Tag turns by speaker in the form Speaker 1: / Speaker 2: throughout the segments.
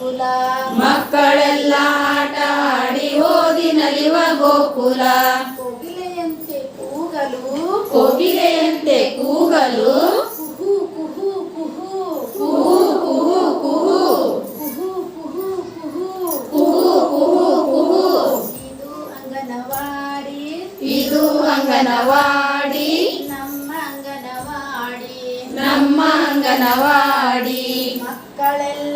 Speaker 1: ಗೋಕುಲ.
Speaker 2: ಮಕ್ಕಳೆಲ್ಲ ಆಟ ಆಡಿ ಹೋಗಿ ನಲಿವ ಗೋಕುಲ.
Speaker 1: ಕೋಗಿಲೆಯಂತೆ ಕೂಗಲು.
Speaker 2: ಕೋಗಿಲೆಯಂತೆ ಕೂಗಲು.
Speaker 1: ಕುಹು ಕುಹು ಕುಹು.
Speaker 2: ಕುಹು ಕುಹು ಕುಹು.
Speaker 1: ಕುಹು ಕುಹು ಕುಹು.
Speaker 2: ಕುಹು ಕುಹು ಕುಹು.
Speaker 1: ಇದು ಅಂಗನವಾಡಿ.
Speaker 2: ಇದು ಅಂಗನವಾಡಿ.
Speaker 1: ನಮ್ಮ ಅಂಗನವಾಡಿ.
Speaker 2: ನಮ್ಮ ಅಂಗನವಾಡಿ.
Speaker 1: ಮಕ್ಕಳೆಲ್ಲ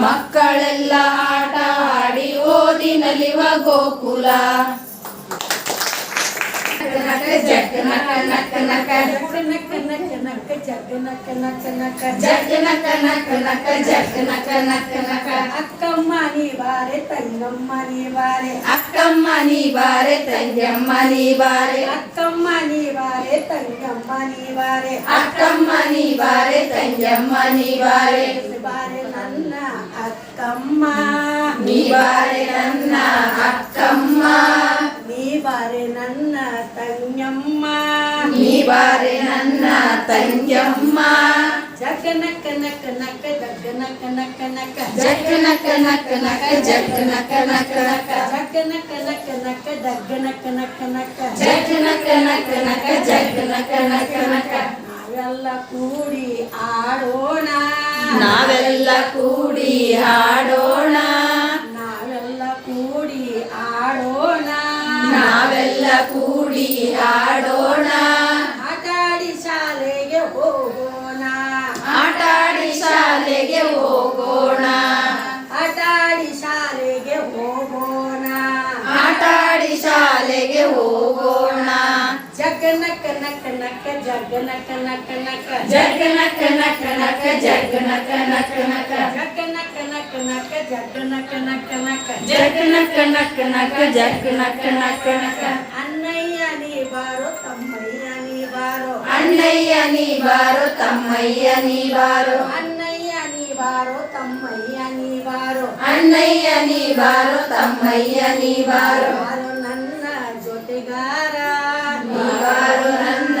Speaker 2: ಮಕ್ಕಳೆಲ್ಲ ಆಟ ಆಡಿ ಓದಿನಲಿವ ಗೋಕುಲ అక్కమ్మ నీ వారే తంగమ్మ
Speaker 1: నీ వారే అక్కమ్మ నీ వారే తంగమ్మ నీ
Speaker 2: వారే అక్కమ్మ నీ వారే తంగమ్మ నీ వారే అక్కమ్మ
Speaker 1: నీ వారే తంగమ్మ నీ వారే వారే
Speaker 2: నన్ను ನೀ ಬಾರೆ ತಂಗಮ್ಮ ನೀ ಬಾರೆ
Speaker 1: ಅಕ್ಕಮ್ಮ ನೀ ಬಾರೆ ತಂಗಮ್ಮ ನೀ ಬಾರೆ
Speaker 2: ಅಕ್ಕಮ್ಮ ನೀ ಬಾರೆ ತಂಗಮ್ಮ ನೀ ಬಾರೆ
Speaker 1: ಬಾರೆ ನನ್ನ ಅಕ್ಕಮ್ಮ
Speaker 2: ನೀ ಬಾರೆ ನನ್ನ ಅಕ್ಕಮ್ಮ
Speaker 1: ನೀ ಬಾರೆ ನನ್ನ ತಂಗಮ್ಮ
Speaker 2: ನೀ ಬಾರೆ ನನ್ನ ತಂಗ್ಯಮ್ಮ
Speaker 1: ಜಗ ನಕ್ಕ ನಕ್ಕ ನಕ್ಕ ಜಗ್ಗ ನಕ್ಕ ನಕ್ಕ ನಕ್ಕ
Speaker 2: ಜಗ್ ನಕ ನಕ ನಕ ಜಗ್ ನಕ ನಕ ನಕ
Speaker 1: ಜಗ ನಕ್ಕ ನಕ್ಕ ನಕ್ಕ ಜಗ್ಗ ನಕ್ಕ ನಕ್ಕ ನಕ್ಕ
Speaker 2: ಜಗ್ ನಕ ನಕ ನಕ ಜಗ್ ನಕ ನಕ ನಕ
Speaker 1: ನಾವೆಲ್ಲ ಕೂಡಿ ಆಡೋಣ
Speaker 2: ನಾವೆಲ್ಲ ಕೂಡಿ ಹಾಡೋಣ.
Speaker 1: ನಾವೆಲ್ಲ ಕೂಡಿ ಆಡೋಣ
Speaker 2: ನಾವೆಲ್ಲ ಕೂಡಿ ಆಡೋಣ
Speaker 1: ಆಟಾಡಿ ಶಾಲೆಗೆ ಹೋಗೋಣ.
Speaker 2: ಆಟಾಡಿ ಶಾಲೆಗೆ ಹೋಗೋಣ.
Speaker 1: ಆಟಾಡಿ ಶಾಲೆಗೆ ಹೋಗೋಣ.
Speaker 2: ಆಟಾಡಿ ಶಾಲೆಗೆ ಹೋಗೋಣ. ಜಗನಕ ನಕ ನಕ ಜಗನಕ ನಕ ನಕ ಜಗನಕ ನಕ జగ్ నక నక నక
Speaker 1: జగ్ నక నక నక జగ్ నక నక నక
Speaker 2: జగ్ నక నక నక జగ్ నక నక నక
Speaker 1: అన్నయ్య నీ వారు
Speaker 2: తమ్మయ్య నీ బారో
Speaker 1: అన్నయ్య నీ బారో
Speaker 2: తమ్మయ్య నీ వారు.
Speaker 1: అన్నయ్య నీ బారో తమ్మయ్య నీ బారో అన్నయ్య నీ
Speaker 2: నీ బారో నన్న జೊತೆಗಾರ ನೀವಾರು ನನ್ನ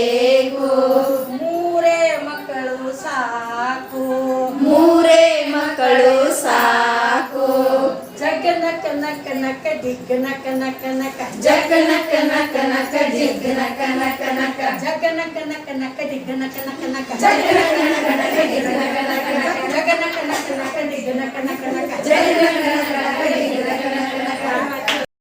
Speaker 2: నక్క నక్క
Speaker 1: జిగ్ నక్క నక్క నక్క జగ నక్క నక్క నక్క
Speaker 2: జిగ్ నక్క నక్క నక్క జగ నక్క నక్క నక్క
Speaker 1: జిగ్ నక్క నక్క నక్క జగ నక్క నక్క నక్క
Speaker 2: జిగ్ నక్క